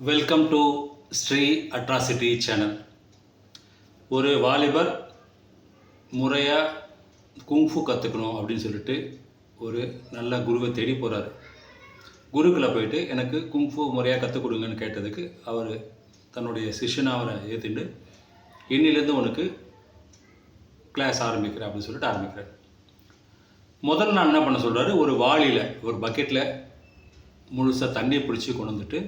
Welcome to Sri atrocity channel ஒரு வாலிபர் முறையாக குங்ஃபு கற்றுக்கணும் அப்படின்னு சொல்லிட்டு ஒரு நல்ல குருவை தேடி போகிறார் குருக்களை போயிட்டு எனக்கு குங்ஃபு முறையாக கற்றுக் கொடுங்கன்னு கேட்டதுக்கு அவர் தன்னுடைய சிஷ்யனை அவரை ஏற்றிட்டு இன்னிலேருந்து உனக்கு கிளாஸ் ஆரம்பிக்கிறேன் அப்படின்னு சொல்லிட்டு ஆரம்பிக்கிறார். முதல்ல நான் என்ன பண்ண சொல்கிறாரு ஒரு வாளியில் ஒரு பக்கெட்டில் முழுசாக தண்ணியை பிடிச்சி கொண்டு வந்துட்டு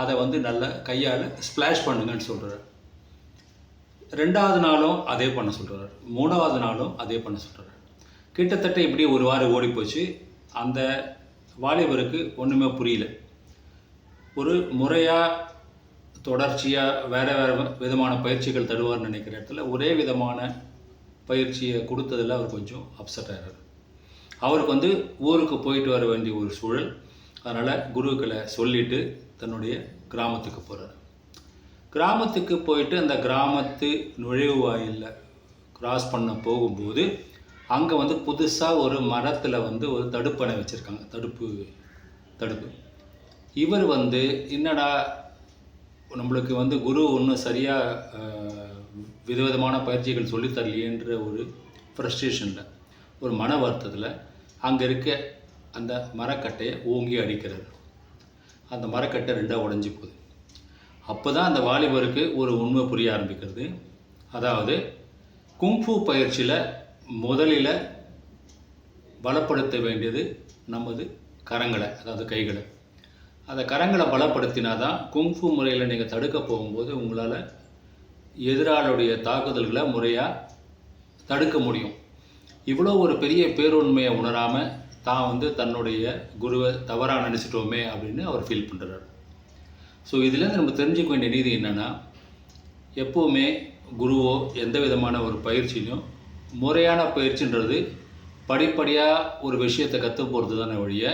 அதை வந்து நல்லா கையால் ஸ்ப்ளாஷ் பண்ணுங்கன்னு சொல்கிறார் ரெண்டாவது நாளும் அதே பண்ண சொல்கிறாரு மூணாவது நாளும் அதே பண்ண சொல்கிறாரு கிட்டத்தட்ட இப்படி ஒரு வாரம் ஓடி போச்சு. அந்த வாலிபருக்கு ஒன்றுமே புரியல. ஒரு முறையாக தொடர்ச்சியாக வேறு வேறு விதமான பயிற்சிகள் தருவார்னு நினைக்கிற இடத்துல ஒரே விதமான பயிற்சியை கொடுத்ததில் அவர் கொஞ்சம் அப்செட் ஆகிறார் அவருக்கு வந்து ஊருக்கு போயிட்டு வர வேண்டிய ஒரு சூழல் அதனால் குருக்களை சொல்லிட்டு தன்னுடைய கிராமத்துக்கு போகிறார் கிராமத்துக்கு போயிட்டு அந்த கிராமத்து நுழைவு வாயிலில் கிராஸ் பண்ண போகும்போது அங்கே வந்து புதுசாக ஒரு மரத்தில் வந்து ஒரு தடுப்பணை வச்சுருக்காங்க. தடுப்பு தடுப்பு. இவர் வந்து என்னடா நம்மளுக்கு வந்து குரு ஒன்றும் சரியாக விதவிதமான பயிற்சிகள் சொல்லித்தரலையேன்ற ஒரு ஃப்ரஸ்ட்ரேஷனில் ஒரு மன வருத்தத்தில் அங்கே இருக்க அந்த மரக்கட்டையை ஓங்கி அடிக்கிறார் அந்த மரக்கட்டை ரெண்டாக உடஞ்சி போகுது. அப்போ தான் அந்த வாலிபருக்கு ஒரு உண்மை புரிய ஆரம்பிக்கிறது. அதாவது குங்ஃபு பயிற்சியில் முதலில் பலப்படுத்த வேண்டியது நமது கரங்களை அதாவது கைகளை. அந்த கரங்களை பலப்படுத்தினா தான் குங்ஃபு முறையில் நீங்கள் தடுக்க போகும்போது உங்களால் எதிராளுடைய தாக்குதல்களை முறையாக தடுக்க முடியும். இவ்வளோ ஒரு பெரிய பேருண்மையை உணராமல் தான் வந்து தன்னுடைய குருவை தவறாக நினச்சிட்டோமே அப்படின்னு அவர் ஃபீல் பண்ணுறாரு ஸோ இதுலேருந்து நம்ம தெரிஞ்சுக்க வேண்டிய நீதி என்னென்னா எப்போவுமே குருவோ எந்த விதமான ஒரு பயிற்சியிலையும் முறையான பயிற்சின்றது படிப்படியாக ஒரு விஷயத்தை கற்று போகிறது தானே வழிய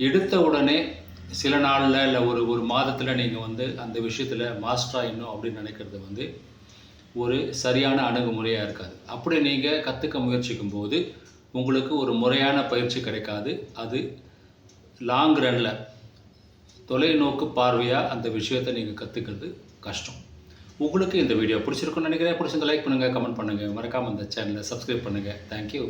எடுத்த உடனே சில நாளில் இல்லை ஒரு ஒரு மாதத்தில் நீங்கள் வந்து அந்த விஷயத்தில் மாஸ்டராகிடணும் அப்படின்னு நினைக்கிறது வந்து ஒரு சரியான அணுகுமுறையாக இருக்காது. அப்படி நீங்கள் கற்றுக்க முயற்சிக்கும் போது உங்களுக்கு ஒரு முறையான பயிற்சி கிடைக்காது. அது லாங் ரனில் தொலைநோக்கு பார்வையாக அந்த விஷயத்தை நீங்கள் கற்றுக்கிறது கஷ்டம். உங்களுக்கு இந்த வீடியோ பிடிச்சிருக்குன்னு நினைக்கிறேன். பிடிச்சிருந்த லைக் பண்ணுங்கள் கமெண்ட் பண்ணுங்கள் மறக்காமல் இந்த சேனலை சப்ஸ்கிரைப் பண்ணுங்கள் தேங்க்யூ